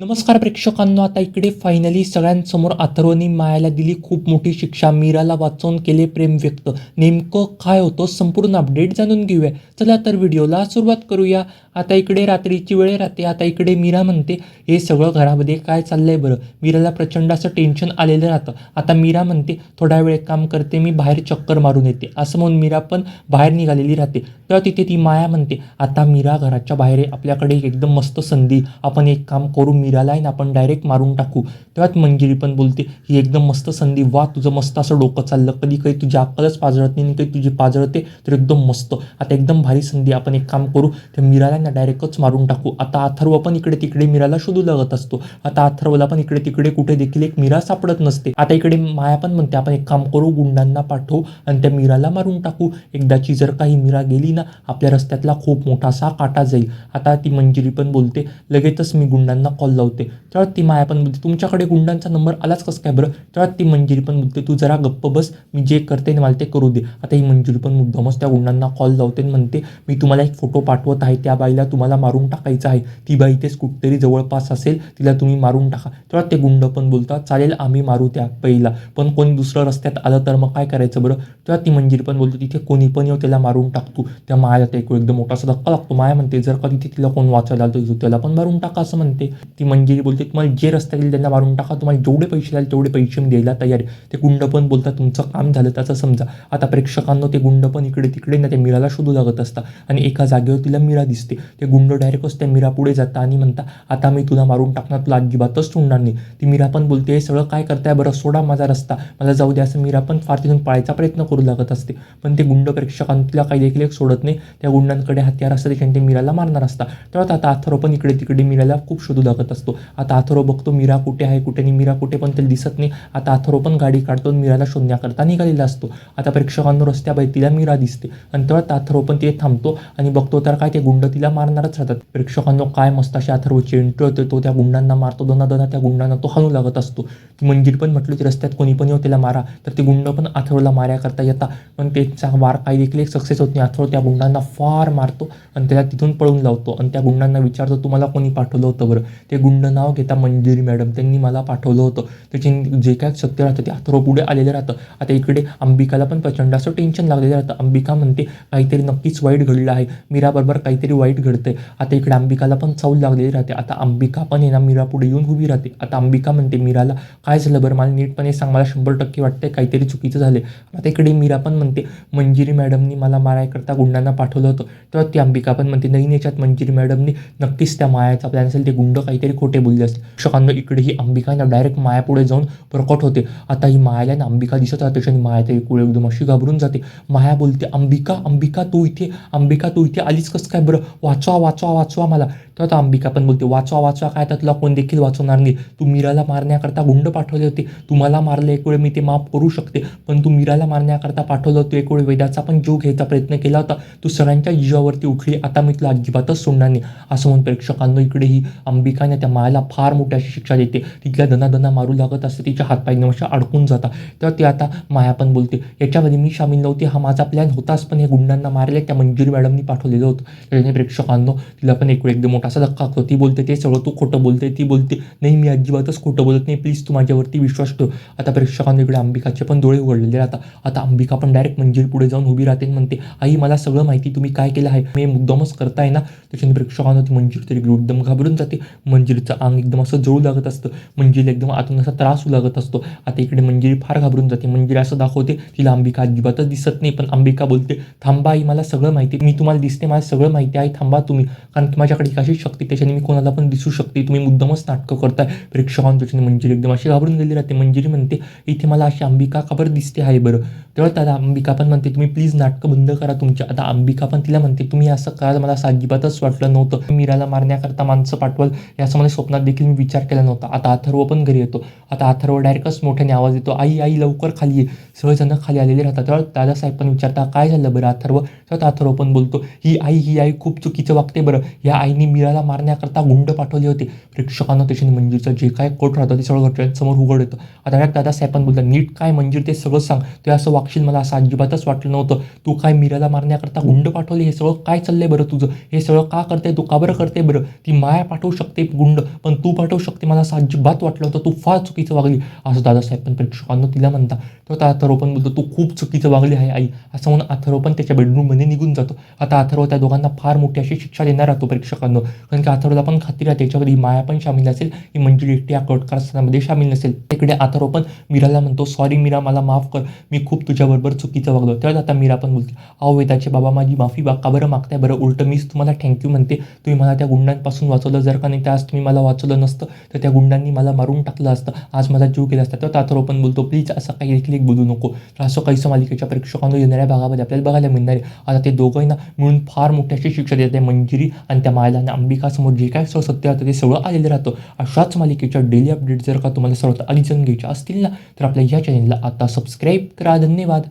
नमस्कार प्रेक्षकांनो आता इकडे फायनली सगळ्यांसमोर अथर्वनी मायाला दिली खूप मोठी शिक्षा. मीराला वाचवून केले प्रेम व्यक्त. नेमकं काय होतं संपूर्ण अपडेट जाणून घेऊया. चला तर व्हिडिओला सुरुवात करूया. आता इकडे रात्रीची वेळ राहते. आता इकडे मीरा म्हणते हे सगळं घरामध्ये काय चाललंय बरं? मीराला प्रचंड असं टेन्शन आलेलं राहतं. आता मीरा म्हणते थोडा वेळ काम करते मी बाहेर चक्कर मारून येते. असं म्हणून मीरा पण बाहेर निघालेली राहते. तेव्हा तिथे ती माया म्हणते आता मीरा घराच्या बाहेर आहे. आपल्याकडे एकदम मस्त संधी. आपण एक काम करू मीराला आहे ना आपण डायरेक्ट मारून टाकू. तेव्हाच मंजिरी पण बोलते ही एकदम मस्त संधी वा तुझं मस्त असं डोकं चाललं. कधी काही तुझी अक्कलच पाजळत नाही आणि काही तुझी पाजळते तर एकदम मस्त. आता एकदम भारी संधी आपण एक काम करू त्या मीराला ना डायरेक्टच मारून टाकू. आता अथर्व पण इकडे तिकडे मीराला शोधू लागत असतो. आता अथर्वला पण इकडे तिकडे कुठे देखील एक मीरा सापडत नसते. आता इकडे माया पण म्हणते आपण एक काम करू गुंडांना पाठवू आणि त्या मीराला मारून टाकू. एकदाची जर काही मीरा गेली ना आपल्या रस्त्यातला खूप मोठासा काटा जाईल. आता ती मंजिरी पण बोलते लगेचच मी गुंडांना कॉल लावते तेव्हा ती माया पण बोलते तुमच्याकडे गुंडांचा नंबर आलाच कसं काय बरं? तेव्हा ती मंजिरी पण बोलते तू जरा गप्प बस मी जे करते ना मला ते करू दे. आता ही मंजिरी पण मुद्दामच त्या गुंडांना कॉल लावते आणि म्हणते मी तुम्हाला एक फोटो पाठवत आहे त्या बाईला तुम्हाला मारून टाकायचं आहे. ती बाई तेच कुठतरी जवळपास असेल तिला तुम्ही मारून टाका. तेव्हा ते गुंड पण बोलतात चालेल आम्ही मारू त्या पहिला पण कोणी दुसरं रस्त्यात आलं तर मग काय करायचं बरं? तेव्हा ती मंजिरी पण बोलतो तिथे कोणी पण येऊ त्याला मारून टाकतो त्या मायाला ते ऐकू एकदम मोठासा धक्का लागतो. माया म्हणते जर का तिथे तिला कोण वाचायला आलं तर त्याला पण मारून टाका असं म्हणते. ती मंजिरी बोलते तुम्हाला जे रस्ता येईल त्यांना मारून टाका तुम्हाला जेवढे पैसे द्याल तेवढे पैसे मी द्यायला तयार ते गुंड पण बोलतात तुमचं काम झालं त्याचं समजा. आता प्रेक्षकांना ते गुंड पण इकडे तिकडे ना त्या मीराला शोधू लागत असतात आणि एका जागेवर तिला मीरा दिसते. ते गुंड डायरेक्टच त्या मीरा पुढे जाता आणि म्हणता आता मी तुला मारून टाकणार तुला अजिबातच सोडणार नाही. ती मीरा पण बोलते हे सगळं काय करताय? बरं सोडा माझा रस्ता. मला जाऊ द्या असं मीरा पण फार तिथून पाळायचा प्रयत्न करू लागत असते. पण ते गुंड प्रेक्षकांना काही देखील एक सोडत नाही. त्या गुंडांकडे हत्यार असतात त्याच्याने ते मीराला मारणार असतात. तेव्हा आता अथर्व पण इकडे तिकडे मीराला खूप शोधू लागत असतो. आता अथरो बघतो मीरा कुठे आहे कुठे नाही मीरा कुठे पण त्याला दिसत नाही. आता अथरो पण गाडी काढतो मीराला शोधण्याकरता निघालेला असतो. आता प्रेक्षकांना रस्त्याबाहेर तिला मीरा दिसते. आणि तेव्हा अथरो पण तिथे थांबतो आणि बघतो तर काय ते गुंड तिला मारणारच राहतात. प्रेक्षकांना काय मस्त अशी अथरो एंट्री होते तो त्या गुंडांना मारतो. दोना दोना त्या गुंडांना तो हाणू लागत असतो. की मंजिरी पण म्हटलं की रस्त्यात कोणी पण येऊ त्याला मारा. तर ते गुंड पण अथर्वला माऱ्याकरता येतात. पण त्यांचा वार काही देखील एक सक्सेस होत नाही. अथर्व त्या गुंडांना फार मारतो आणि त्याला तिथून पळून लावतो. आणि त्या गुंडांना विचारतो तुम्हाला कोणी पाठवलं होतं बरं? ते गुंड गुंड नाव घेता मंजिरी मॅडम. त्यांनी मला पाठवलं होतं. त्याचे जे काय सत्य राहतं ते अथर्व पुढे आलेलं राहतं. आता इकडे अंबिकाला पण प्रचंड असं टेन्शन लागलेलं राहतं. अंबिका म्हणते काहीतरी नक्कीच वाईट घडलं आहे. मीराबरोबर काहीतरी वाईट घडतंय. आता इकडे अंबिकाला पण चावल लागलेली राहते. आता अंबिका पण आहे ना मीरा पुढे येऊन उभी राहते. आता अंबिका म्हणते मीराला काय झालं बरं? मला नीटपणे सांग. मला शंभर टक्के वाटतंय काहीतरी चुकीचं झाले आता इकडे मीरा पण म्हणते मंजिरी मॅडमनी मला मारायकरता गुंडांना पाठवलं होतं. तेव्हा ती अंबिका पण म्हणते नाही याच्यात मंजिरी मॅडमनी नक्कीच त्या मायाचा प्लॅन असेल. ते गुंड काहीतरी खोटे बोलले असते. शिक्षकांना इकडे ही अंबिका ना डायरेक्ट मायापुढे जाऊन प्रकट होते. आता ही मायाला ना अंबिका दिसत राहते. आणि माया तरी कुळे एकदम अशी घाबरून जाते. माया बोलते अंबिका अंबिका तू इथे अंबिका तू इथे आलीच कसं काय बरं? वाचवा वाचवा वाचवा मला. तर आता अंबिका पण बोलते वाचवा वाचवा काय त्यातला तुला कोण देखील वाचवणार नाही. तू मीराला मारण्याकरता गुंड पाठवले होते. तुम्हाला मारलं एक वेळ मी ते माफ करू शकते. पण तू मीराला मारण्याकरता पाठवलं होतं एक वेळ. वेदाचा पण जीव घ्यायचा प्रयत्न केला होता. तू सगळ्यांच्या जीवावरती उठली आता मी तुला अजिबातच सोडणार नाही. असं म्हणून प्रेक्षकांना इकडे ही अंबिकाने त्या मायाला फार मोठी अशी शिक्षा देते. तिथल्या दना मारू लागत असते. तिच्या हातपाय एकदम अडकून जातात. तेव्हा ती आता माया पण बोलते याच्यामध्ये मी सामील नव्हते. हा माझा प्लॅन होताच. पण हे गुंडांना मारले. त्या मंजिरी मॅडमनी पाठवलेलं होतं. त्याने प्रेक्षकांनो तिला पण एक एकदम मोठा असा धक्का होतो. ती बोलते ते सगळं तू खोटं बोलते. ती बोलते नाही मी अजिबातच खोटं बोलत नाही. प्लीज तू माझ्यावरती विश्वास ठेव. आता प्रेक्षकांनो इकडे अंबिकाचे पण डोळे उघडलेले राहतात. आता अंबिका पण डायरेक्ट मंजिरी पुढे जाऊन उभी राहते म्हणते आई मला सगळं माहिती. तुम्ही काय केलं आहे? मी मुद्दामच करताय ना? त्याच्याने प्रेक्षकांना ती मंजिरी तरी एकदम घाबरून जाते. मंजिरीचं अंग एकदम असं जळू लागत असतं. मंजिरी एकदम आतून असा त्रास होऊ लागत असतो. आता इकडे मंजिरी फार घाबरून जाते. मंजिरी असं दाखवते तिला अंबिका अजिबातच दिसत नाही पण अंबिका बोलते थांबा आई मला सगळं माहिती मी तुम्हाला दिसते मला सगळं माहिती आहे. थांबा तुम्ही. कारण की माझ्याकडे अशी शक्ती त्याच्याने मी कोणाला पण दिसू शकते. तुम्ही मुद्दामच नाटकं करताय. प्रेक्षकांना त्याच्याने मंजिरी एकदम अशी घाबरून गेली राहते. मंजिरी म्हणते इथे मला अशी अंबिका का बरं दिसते आहे बरं? तेव्हा त्याला अंबिका पण म्हणते तुम्ही प्लीज नाटकं बंद करा तुमच्या. आता अंबिका पण तिला म्हणते तुम्ही असं करा मला असं अजिबातच वाटलं नव्हतं. मीराला मारण्याकरता माणसं पाठवाल याचं मला स्वप्नात देखील मी विचार केला नव्हता. आता अथर्व पण घरी येतो. आता अथर्व डायरेक्टच मोठ्याने आवाज येतो आई आई लवकर खाली ये. सगळेजण खाली आलेले राहतात. तेव्हा दादासाहेब पण विचारता काय झालं बरं अथर्व? तर अथर्व पण बोलतो ही आई ही आई खूप चुकीचं वागते बरं. या आईने मीराला मारण्याकरता गुंड पाठवले होते. प्रेक्षकांना त्याच्याने मंजीरचं जे काय कोट राहतं ते सगळं घरच्यांसमोर उघड येतं. आता त्यात दादासाहेब पण बोलतात नीट काय मंजीर ते सगळं सांग. ते असं वागशील मला असं अजिबातच वाटलं नव्हतं. तू काय मीराला मारण्याकरता गुंड पाठवले? हे सगळं काय चाललंय बरं तुझं? हे सगळं का करते? तू का बरं करते बरं? ती माया पाठवू शकते गुंड पण तू पाठवू शकते. मला असं अजिबात वाटलं होतं तू फार चुकीचं वागली. असं दादासाहेब पण प्रेक्षकांना तिला म्हणता. तर आता पण बोलतो तू खूप चुकीचं वागली आहे आई. असं म्हणून अथर्व पण त्याच्या बेडरूममध्ये निघून जातो. आता अथर्व त्या दोघांना फार मोठी अशी शिक्षा देणार राहतो प्रेक्षकांना. कारण की अथर्वला पण खात्री राहते. याच्यामध्ये ही माया पण सामील असेल ही मंजुरी एकटी या कटकारस्थानामध्ये सामील नसेल. तिकडे अथर्व पण मीराला म्हणतो सॉरी मीरा मला माफ कर. मी खूप तुझ्याबरोबर चुकीचं वागलो. तेव्हा आता मीरा पण बोलते अहो वेदाचे बाबा माझी माफी बा का बरं मागताय? बरं उलटं मीच तुम्हाला थँक्यू म्हणते. तुम्ही मला त्या गुंडांपासून वाचवलं जर का नाही त्यास तुम्ही मला वाचवलं नसतं तर त्या गुंडांनी मला मारून टाकलं असतं. आज माझा जीव केला असता. तर अथर्व पण बोलतो प्लीज असं काही देखील एक बोलू नको. तर असं काहीसं मालिकेच्या प्रेक्षकांना येणाऱ्या भागामध्ये आपल्याला बघायला मिळणार आहे. आता ते दोघांना मिळून फार मोठ्याशी अशी शिक्षा देतात. त्या मंजिरी आणि त्या मायला आणि अंबिकासमोर जे काय सत्य राहतं ते सगळं आलेलं राहतं. अशाच मालिकेच्या डेली अपडेट जर का तुम्हाला सर्वात आधी घ्यायच्या असतील ना तर आपल्या या चॅनलला आता सबस्क्राईब करा. धन्यवाद.